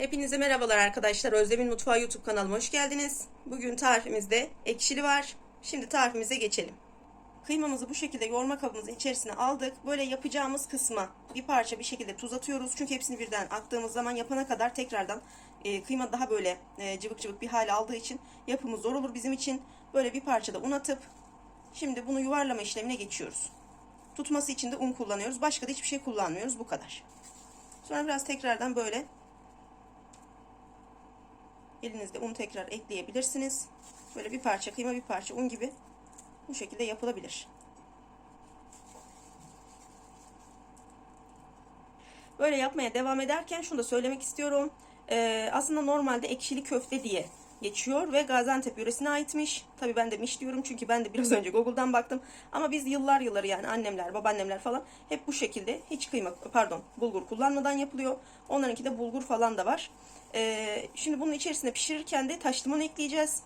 Hepinize merhabalar arkadaşlar. Özlem'in Mutfağı YouTube kanalıma hoş geldiniz. Bugün tarifimizde ekşili var. Şimdi tarifimize geçelim. Kıymamızı bu şekilde yoğurma kabımızın içerisine aldık. Böyle yapacağımız kısma bir parça bir şekilde tuz atıyoruz. Çünkü hepsini birden attığımız zaman yapana kadar tekrardan e, kıyma daha böyle e, cıvık cıvık bir hale aldığı için yapımı zor olur bizim için. Böyle bir parça da un atıp şimdi bunu yuvarlama işlemine geçiyoruz. Tutması için de un kullanıyoruz. Başka da hiçbir şey kullanmıyoruz. Bu kadar. Sonra biraz tekrardan böyle elinizde un tekrar ekleyebilirsiniz. Böyle bir parça kıyma bir parça un gibi bu şekilde yapılabilir. Böyle yapmaya devam ederken şunu da söylemek istiyorum. Ee, aslında normalde ekşili köfte diye geçiyor ve Gaziantep yöresine aitmiş. Tabii ben de miş diyorum çünkü ben de biraz önce Google'dan baktım. Ama biz yıllar yılları yani annemler, babaannemler falan hep bu şekilde hiç kıyma pardon bulgur kullanmadan yapılıyor. Onlarınki de bulgur falan da var. Ee, şimdi bunun içerisine pişirirken de taş limon ekleyeceğiz.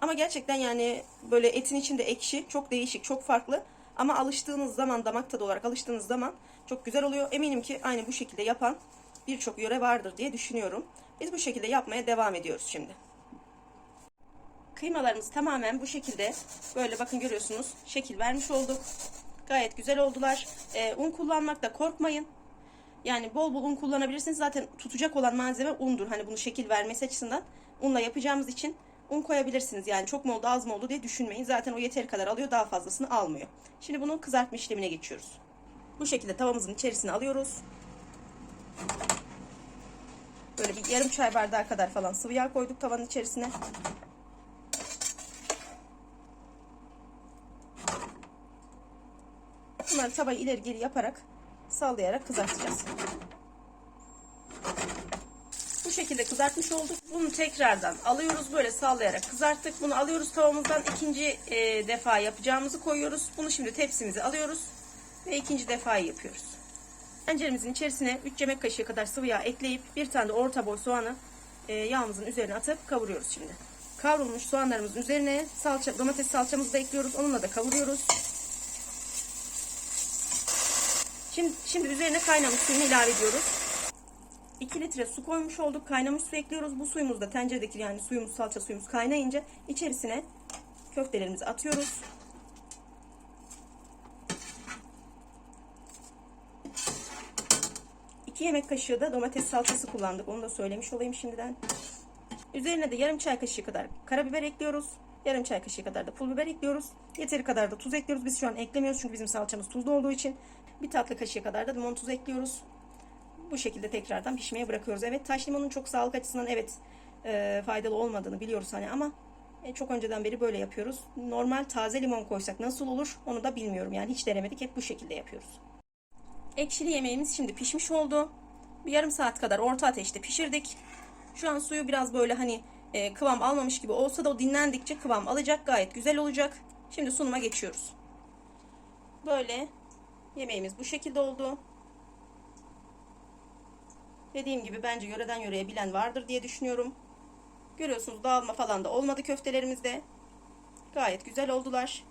Ama gerçekten yani böyle etin içinde ekşi çok değişik, çok farklı. Ama alıştığınız zaman damak tadı olarak alıştığınız zaman çok güzel oluyor. Eminim ki aynı bu şekilde yapan birçok yöre vardır diye düşünüyorum. Biz bu şekilde yapmaya devam ediyoruz şimdi. Kıymalarımız tamamen bu şekilde böyle bakın görüyorsunuz şekil vermiş olduk. Gayet güzel oldular. Ee, un kullanmakta korkmayın. Yani bol bol un kullanabilirsiniz. Zaten tutacak olan malzeme undur. Hani bunu şekil vermesi açısından unla yapacağımız için un koyabilirsiniz. Yani çok mu oldu az mı oldu diye düşünmeyin. Zaten o yeteri kadar alıyor daha fazlasını almıyor. Şimdi bunun kızartma işlemine geçiyoruz. Bu şekilde tavamızın içerisine alıyoruz. Böyle bir yarım çay bardağı kadar falan sıvı yağ koyduk tavanın içerisine. Bunları tavayı ileri geri yaparak sallayarak kızartacağız. Bu şekilde kızartmış olduk. Bunu tekrardan alıyoruz. Böyle sallayarak kızarttık. Bunu alıyoruz tavamızdan. ikinci e, defa yapacağımızı koyuyoruz. Bunu şimdi tepsimize alıyoruz. Ve ikinci defayı yapıyoruz. Tenceremizin içerisine 3 yemek kaşığı kadar sıvı yağ ekleyip bir tane de orta boy soğanı e, yağımızın üzerine atıp kavuruyoruz şimdi. Kavrulmuş soğanlarımızın üzerine salça, domates salçamızı da ekliyoruz. Onunla da kavuruyoruz. Şimdi, şimdi üzerine kaynamış suyunu ilave ediyoruz. 2 litre su koymuş olduk. Kaynamış su ekliyoruz. Bu suyumuz da tenceredeki yani suyumuz salça suyumuz kaynayınca içerisine köftelerimizi atıyoruz. İki yemek kaşığı da domates salçası kullandık. Onu da söylemiş olayım şimdiden. Üzerine de yarım çay kaşığı kadar karabiber ekliyoruz. Yarım çay kaşığı kadar da pul biber ekliyoruz. Yeteri kadar da tuz ekliyoruz. Biz şu an eklemiyoruz çünkü bizim salçamız tuzlu olduğu için. Bir tatlı kaşığı kadar da limon tuzu ekliyoruz. Bu şekilde tekrardan pişmeye bırakıyoruz. Evet taş limonun çok sağlık açısından evet e, faydalı olmadığını biliyoruz hani ama e, çok önceden beri böyle yapıyoruz. Normal taze limon koysak nasıl olur onu da bilmiyorum. Yani hiç denemedik hep bu şekilde yapıyoruz. Ekşili yemeğimiz şimdi pişmiş oldu. Bir yarım saat kadar orta ateşte pişirdik. Şu an suyu biraz böyle hani e, kıvam almamış gibi olsa da o dinlendikçe kıvam alacak. Gayet güzel olacak. Şimdi sunuma geçiyoruz. Böyle yemeğimiz bu şekilde oldu. Dediğim gibi bence yöreden yöreye bilen vardır diye düşünüyorum. Görüyorsunuz dağılma falan da olmadı köftelerimizde. Gayet güzel oldular.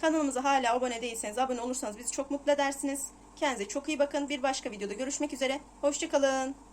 Kanalımıza hala abone değilseniz abone olursanız bizi çok mutlu edersiniz. Kendinize çok iyi bakın. Bir başka videoda görüşmek üzere. Hoşçakalın.